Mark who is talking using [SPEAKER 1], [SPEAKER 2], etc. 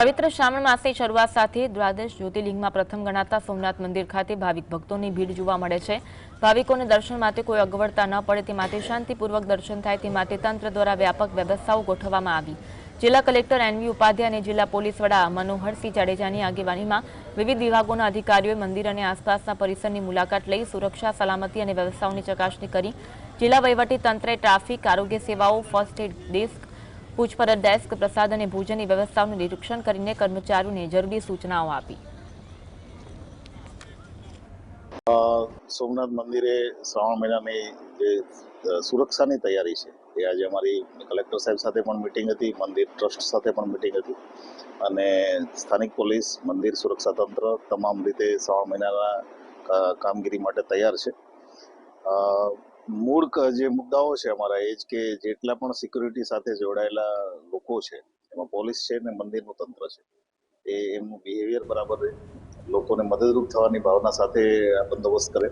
[SPEAKER 1] પવિત્ર શ્રાવણ માસની શરૂઆત સાથે દ્વાદશ જ્યોતિર્લિંગમાં પ્રથમ ગણાતા સોમનાથ મંદિર ખાતે ભાવિક ભક્તોની ભીડ જોવા મળે છે. ભાવિકોને દર્શન માટે કોઈ અગવડતા ન પડે તે માટે શાંતિપૂર્વક દર્શન થાય તે માટે તંત્ર દ્વારા વ્યાપક વ્યવસ્થાઓ ગોઠવવામાં આવી. જિલ્લા કલેક્ટર એનવી ઉપાધ્યાય અને જિલ્લા પોલીસ વડા મનોહરસિંહ જાડેજાની આગેવાનીમાં વિવિધ વિભાગોના અધિકારીઓએ મંદિર અને આસપાસના પરિસરની મુલાકાત લઈ સુરક્ષા, સલામતી અને વ્યવસ્થાઓની ચકાસણી કરી. જિલ્લા તંત્રે ટ્રાફિક, આરોગ્ય સેવાઓ, ફર્સ્ટ એડ ડેસ્ક પૂછપરછ ડેસ્ક પ્રસાદ અને ભોજનની વ્યવસ્થાઓનું નિરીક્ષણ કરીને કર્મચારીઓને જરૂરી સૂચનાઓ આપી.
[SPEAKER 2] સોમનાથ મંદિરે શ્રાવણ મહિનાની જે સુરક્ષાની તૈયારી છે, એ આજે અમારી કલેક્ટર સાહેબ સાથે પણ મિટિંગ હતી, મંદિર ટ્રસ્ટ સાથે પણ મિટિંગ હતી અને સ્થાનિક પોલીસ, મંદિર સુરક્ષા તંત્ર તમામ રીતે શ્રાવણ મહિનાના કામગીરી માટે તૈયાર છે. મૂળ જે મુદ્દાઓ છે અમારા, એ જ કે જેટલા પણ સિક્યુરિટી સાથે જોડાયેલા લોકો છે, એમાં પોલીસ છે ને મંદિરનું તંત્ર છે. એ એમનું બિહેવિયર બરાબર રહે લોકોને મદદરૂપ થવાની ભાવના સાથે આ બંદોબસ્ત કરે.